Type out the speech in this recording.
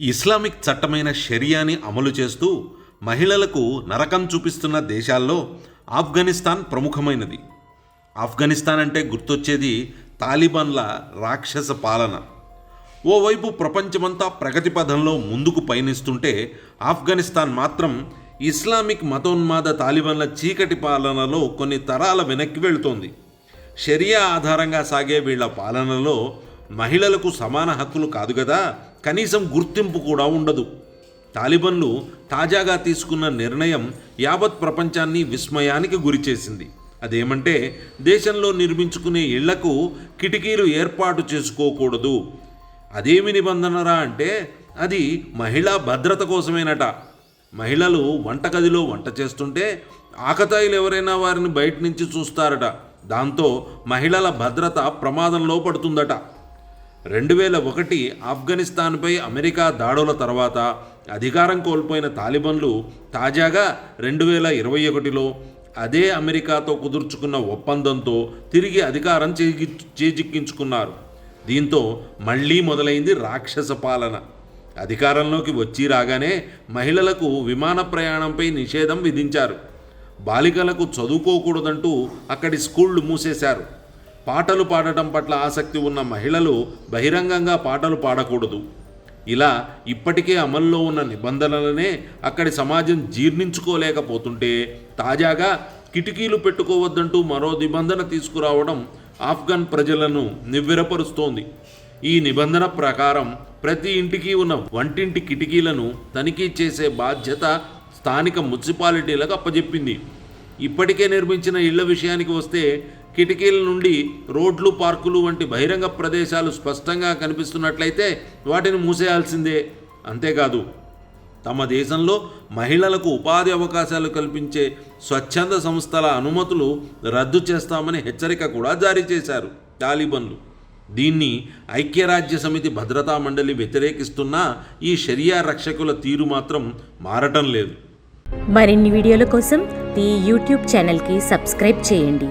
Islamic చట్టమైన షరియాని అమలు చేస్తూ మహిళలకు నరకం చూపిస్తున్న దేశాల్లో ఆఫ్ఘనిస్తాన్ ప్రముఖమైనది. ఆఫ్ఘనిస్తాన్ అంటే గుర్తొచ్చేది తాలిబాన్ల రాక్షస పాలన. ఓవైపు ప్రపంచమంతా ప్రగతి పథంలో ముందుకు పయనిస్తుంటే ఆఫ్ఘనిస్తాన్ మాత్రం ఇస్లామిక్ మతోన్మాద తాలిబాన్ల చీకటి పాలనలో కొన్ని తరాల వెనక్కి వెళుతోంది. షరియా ఆధారంగా సాగే వీళ్ళ పాలనలో మహిళలకు సమాన హక్కులు కాదు కదా? కనీసం గుర్తింపు కూడా ఉండదు. తాలిబన్లు తాజాగా తీసుకున్న నిర్ణయం యావత్ ప్రపంచాన్ని విస్మయానికి గురిచేసింది అదేమంటే దేశంలో నిర్మించుకునే ఇళ్ళకు కిటికీలు ఏర్పాటు చేసుకోకూడదు. అదేమి నిబంధనరా అంటే అది మహిళా భద్రత కోసమేనట. మహిళలు వంటగదిలో వంట చేస్తుంటే ఆకతాయిలు ఎవరైనా వారిని బయట నుంచి చూస్తారట. దాంతో మహిళల భద్రత ప్రమాదంలో పడుతుందట. రెండు వేల ఒకటి ఆఫ్ఘనిస్తాన్పై అమెరికా దాడుల తర్వాత అధికారం కోల్పోయిన తాలిబన్లు తాజాగా రెండు వేల ఇరవై ఒకటిలో అదే అమెరికాతో కుదుర్చుకున్న ఒప్పందంతో తిరిగి అధికారం చేజి చేజిక్కించుకున్నారు. దీంతో మళ్ళీ మొదలైంది రాక్షస పాలన. అధికారంలోకి వచ్చి రాగానే మహిళలకు విమాన ప్రయాణంపై నిషేధం విధించారు. బాలికలకు చదువుకోకూడదంటూ అక్కడి స్కూళ్ళు మూసేశారు. పాటలు పాడటం పట్ల ఆసక్తి ఉన్న మహిళలు బహిరంగంగా పాటలు పాడకూడదు. ఇలా ఇప్పటికే అమల్లో ఉన్న నిబంధనలనే అక్కడి సమాజం జీర్ణించుకోలేకపోతుంటే తాజాగా కిటికీలు పెట్టుకోవద్దంటూ మరో నిబంధన తీసుకురావడం ఆఫ్ఘన్ ప్రజలను నివ్వెరపరుస్తోంది. ఈ నిబంధన ప్రకారం ప్రతి ఇంటికి ఉన్న వంటింటి కిటికీలను తనిఖీ చేసే బాధ్యత స్థానిక మున్సిపాలిటీలకు అప్పజెప్పింది. ఇప్పటికే నిర్మించిన ఇళ్ళ విషయానికి వస్తే కిటికీల నుండి రోడ్లు పార్కులు వంటి బహిరంగ ప్రదేశాలు స్పష్టంగా కనిపిస్తున్నట్లయితే వాటిని మూసేయాల్సిందే. అంతేకాదు తమ దేశంలో మహిళలకు ఉపాధి అవకాశాలు కల్పించే స్వచ్ఛంద సంస్థల అనుమతులు రద్దు చేస్తామని హెచ్చరిక కూడా జారీ చేశారు తాలిబన్లు. దీన్ని ఐక్యరాజ్య సమితి భద్రతా మండలి వ్యతిరేకిస్తున్నా ఈ షరియా రక్షకుల తీరు మాత్రం మారటం లేదు. మరిన్ని వీడియోల కోసం ఈ యూట్యూబ్ ఛానల్కి సబ్స్క్రైబ్ చేయండి.